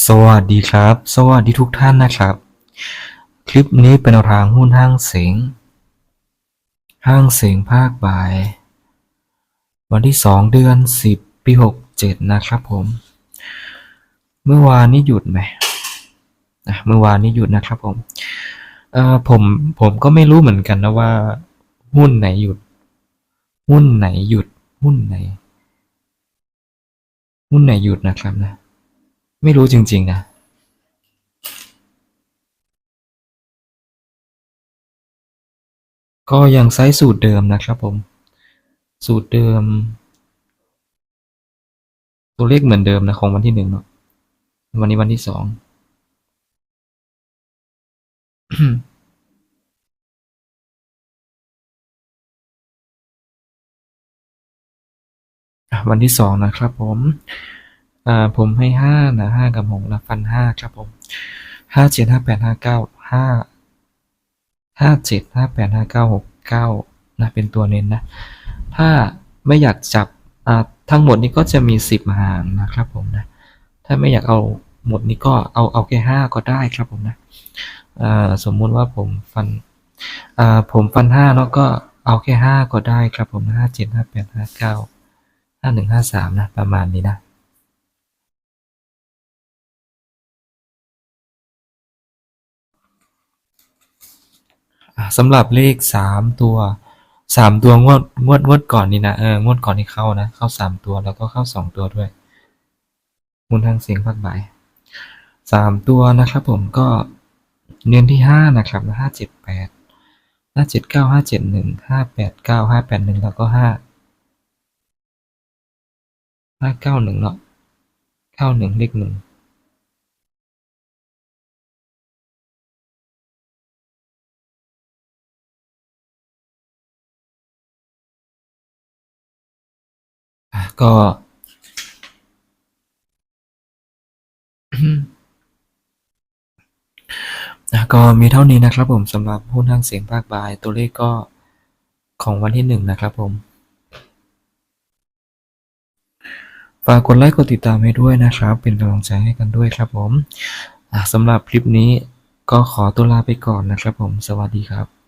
สวัสดีครับ สวัสดีทุกท่านนะครับ คลิปนี้เป็นทางหุ้นห้างเสงห้างเสงภาคบ่าย วันที่ 2 เดือน 10 ปี 67 นะครับผม เมื่อวานนี้หยุดไหมนะเมื่อวานนี้หยุดนะครับผมเอ่อผมผมก็ไม่รู้เหมือนกันนะว่า หุ้นไหนหยุด หุ้นไหนหยุด หุ้นไหน หุ้นไหนหยุดนะครับนะ ไม่รู้จริง ๆ นะก็ยังใช้สูตรเดิมนะครับผม สูตรเดิม ตัวเลขเหมือนเดิมนะของวันที่หนึ่งเนาะวันนี้วันที่สองวันที่สองนะครับผม อ่าผมให้ห้านะห้ากับหกนะฟันห้าครับผมห้าเจ็ดห้าแปดห้าเก้าห้าห้าเจ็ดห้าแปดห้าเก้าหกเก้านะเป็นตัวเน้นนะ ถ้าไม่อยากจับอ่าทั้งหมดนี้ก็จะมีสิบหางนะครับผมนะ ถ้าไม่อยากเอาหมดนี้ก็เอาเอาแค่ห้าก็ได้ครับผมนะอ่าสมมุติว่าผมฟันอ่าผมฟันห้าเนาะก็เอาแค่ห้าก็ได้ครับผมห้าเจ็ดห้าแปดห้าเก้าห้าหนึ่งห้าสามนะประมาณนี้นะ สำหรับเลขสามตัวสามตัวงวดงวดงวดก่อนนี่นะเอองวดก่อนนี่เข้านะ เข้าสามตัวแล้วก็เข้าสองตัวด้วยมูลทางเสียงภาคบ่ายสามตัวนะครับผมก็เน้นที่ห้านะครับห้าเจ็ดแปดห้าเจ็ดเก้าห้าเจ็ดหนึ่งห้าแปดเก้าห้าแปดหนึ่งแล้วก็ห้าห้าเก้าหนึ่งเนาะเก้าหนึ่งเลขหนึ่ง ก็อะก็มีเท่านี้นะครับผมสำหรับหุ้นทางเสียงภาคบาย ตัวเลขก็ของวันที่หนึ่งนะครับผม ฝากกดไลค์กดติดตามให้ด้วยนะครับ เป็นกำลังใจให้กันด้วยครับผมสำหรับคลิปนี้ก็ขอตัวลาไปก่อนนะครับผม สวัสดีครับ